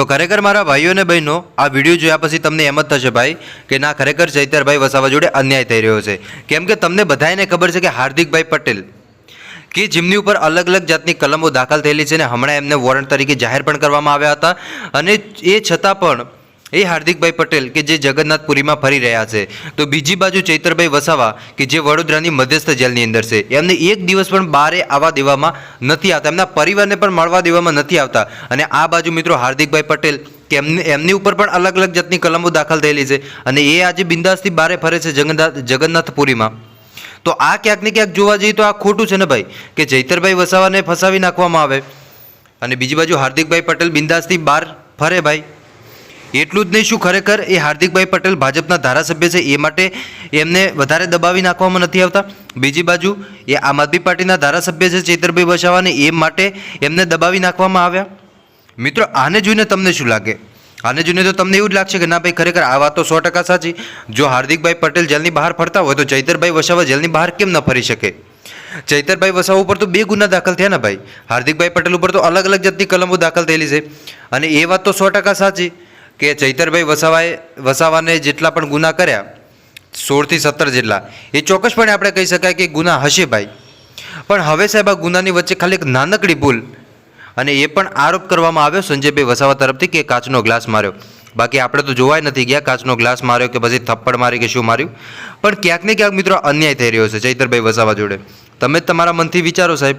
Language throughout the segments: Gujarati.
તો ખરેખર મારા ભાઈઓ અને બહેનો, આ વીડિયો જોયા પછી તમને એમ જ થશે ભાઈ કે ના, ખરેખર ચૈતરભાઈ વસાવા જોડે અન્યાય થઈ રહ્યો છે. કેમ કે તમને બધાને ખબર છે કે હાર્દિકભાઈ પટેલ, કે જેમની ઉપર અલગ અલગ જાતની કલમો દાખલ થયેલી છે ને હમણાં એમને વોરંટ તરીકે જાહેર પણ કરવામાં આવ્યા હતા. અને એ છતાં પણ એ હાર્દિકભાઈ પટેલ કે જે જગન્નાથપુરીમાં ફરી રહ્યા છે. તો બીજી બાજુ ચૈતરભાઈ વસાવા કે જે વડોદરાની મધ્યસ્થ જેલની અંદર છે. એમને એક દિવસ પણ બારે આવવા દેવામાં નથી આવતા. એમના પરિવારને પણ મળવા દેવામાં નથી આવતા. અને આ બાજુ મિત્રો હાર્દિકભાઈ પટેલ કે એમની એમની ઉપર પણ અલગ અલગ જાતની કલમો દાખલ થયેલી છે. અને એ આજે બિંદાસથી બારે ફરે છે જગન્નાથ જગન્નાથપુરીમાં. તો આ ક્યાંક ને ક્યાંક જોવા જઈએ તો આ ખોટું છે ને ભાઈ? કે ચૈતરભાઈ વસાવાને ફસાવી નાખવામાં આવે. અને બીજી બાજુ હાર્દિકભાઈ પટેલ બિંદાસથી બહાર ફરે ભાઈ. એટલું જ નહીં, શું ખરેખર એ હાર્દિકભાઈ પટેલ ભાજપના ધારાસભ્ય છે એ માટે એમને વધારે દબાવી નાખવામાં નથી આવતા? બીજી બાજુ, એ આમ આદમી પાર્ટીના ધારાસભ્ય છે ચૈતરભાઈ વસાવાને, એ માટે એમને દબાવી નાખવામાં આવ્યા? મિત્રો, આને જોઈને તમને શું લાગે? આને જોઈને તો તમને એવું જ લાગશે કે ના ભાઈ, ખરેખર આ વાત તો સો ટકા સાચી. જો હાર્દિકભાઈ પટેલ જેલની બહાર ફરતા હોય તો ચૈતરભાઈ વસાવા જેલની બહાર કેમ ન ફરી શકે? ચૈતરભાઈ વસાવા ઉપર તો બે ગુના દાખલ થયા ને ભાઈ. હાર્દિકભાઈ પટેલ ઉપર તો અલગ અલગ જાતની કલમો દાખલ થયેલી છે. અને એ વાત તો સો ટકા સાચી. કે ચૈતરભાઈ વસાવાએ વસાવાને જેટલા પણ ગુના કર્યા, સોળથી સત્તર જેટલા, એ ચોક્કસપણે આપણે કહી શકાય કે ગુના હશે ભાઈ. પણ હવે સાહેબ આ ગુનાની વચ્ચે ખાલી એક નાનકડી ભૂલ અને એ પણ આરોપ કરવામાં આવ્યો સંજયભાઈ વસાવા તરફથી કે કાચનો ગ્લાસ માર્યો. બાકી આપણે તો જોવાય નથી ગયા કાચનો ગ્લાસ માર્યો કે પછી થપ્પડ મારી કે શું માર્યું. પણ ક્યાંક ને ક્યાંક મિત્રો અન્યાય થઈ રહ્યો છે ચૈતરભાઈ વસાવા જોડે. તમે તમારા મનથી વિચારો સાહેબ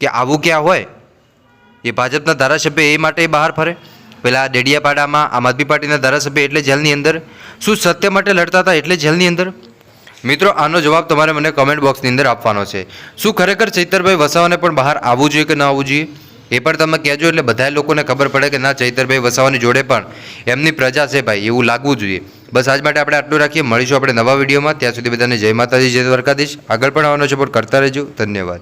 કે આવું ક્યાં હોય? એ ભાજપના ધારાસભ્ય એ માટે બહાર ફરે. પેલા ડેડિયાપાડામાં આમ આદમી પાર્ટીના ધારાસભ્ય એટલે જેલની અંદર. શું સત્ય માટે લડતા હતા એટલે જેલની અંદર? મિત્રો, આનો જવાબ તમારે મને કમેન્ટ બોક્સની અંદર આપવાનો છે. શું ખરેખર ચૈતરભાઈ વસાવાને પણ બહાર આવવું જોઈએ કે ન આવવું જોઈએ? એ પણ તમે કહેજો, એટલે બધા લોકોને ખબર પડે કે ના, ચૈતરભાઈ વસાવાની જોડે પણ એમની પ્રજા છે ભાઈ, એવું લાગવું જોઈએ. બસ આજ માટે આપણે આટલું રાખીએ. મળીશું આપણે નવા વિડીયોમાં. ત્યાં સુધી બધાને જય માતાજી, જય દ્વારકાધીશ. આગળ પણ આવવાનો સપોર્ટ કરતા રહેજો. ધન્યવાદ.